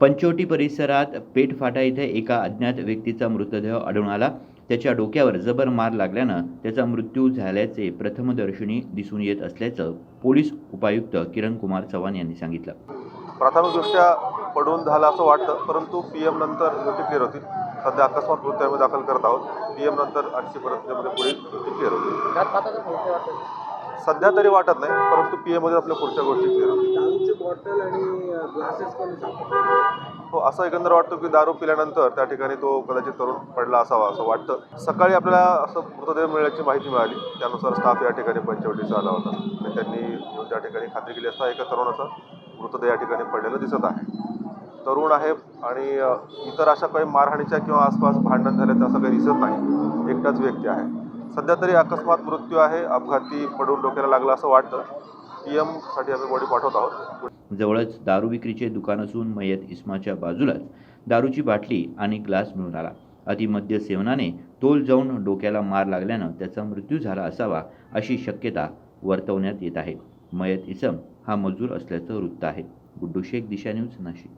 पंचवटी परिसरात पेठफाटा येथे एका अज्ञात व्यक्तीचा मृतदेह आढळून आला. त्याच्या डोक्यावर जबर मार लागल्यानं त्याचा मृत्यू झाल्याचे प्रथमदर्शनी दिसून येत असल्याचं पोलीस उपायुक्त किरण कुमार चव्हाण यांनी सांगितलं. प्राथमिकदृष्ट्या पडून झालं असं वाटतं परंतु पी एम नंतर गोष्टी क्लिअर होतील सध्या अकस्मात मृत्यू आम्ही दाखल करत आहोत. पी एम नंतर आणखी परिस्थितीमध्ये पुढील गोष्टी क्लिअर होतील वाटतं सध्या तरी वाटत नाही परंतु पी एममध्ये आपल्या पुढच्या गोष्टी क्लिअर होतील. आणि ग्लासेस पण हो असं एकंदर वाटतं की दारू पिल्यानंतर त्या ठिकाणी तो कदाचित तरुण पडला असावा असं वाटतं. सकाळी आपल्याला असं मृतदेह मिळण्याची माहिती मिळाली. त्यानुसार स्टाफ या ठिकाणी पंचवटीचा आला होता. आणि त्यांनी त्या ठिकाणी खात्री केली असता एका तरुणाचा मृतदेह या ठिकाणी पडलेलं दिसत आहे. तरुण आहे आणि इतर अशा काही मारहाणीच्या किंवा आसपास भांडण झाल्याचं असं काही दिसत नाही. एकटाच व्यक्ती आहे. सध्या तरी अकस्मात मृत्यू आहे. अपघाती पडून डोक्याला लागला असं वाटतं. पी आम्ही बॉडी पाठवत आहोत. जवळच दारू विक्रीचे दुकान असून मयत इस्माच्या बाजूलाच दारूची बाटली आणि ग्लास मिळून आला. अतिमद्य सेवनाने तोल जाऊन डोक्याला मार लागल्यानं त्याचा मृत्यू झाला असावा अशी शक्यता वर्तवण्यात येत आहे. मयत इसम हा मजूर असल्याचं वृत्त आहे. गुड्डू शेख दिशा न्यूज नाशिक.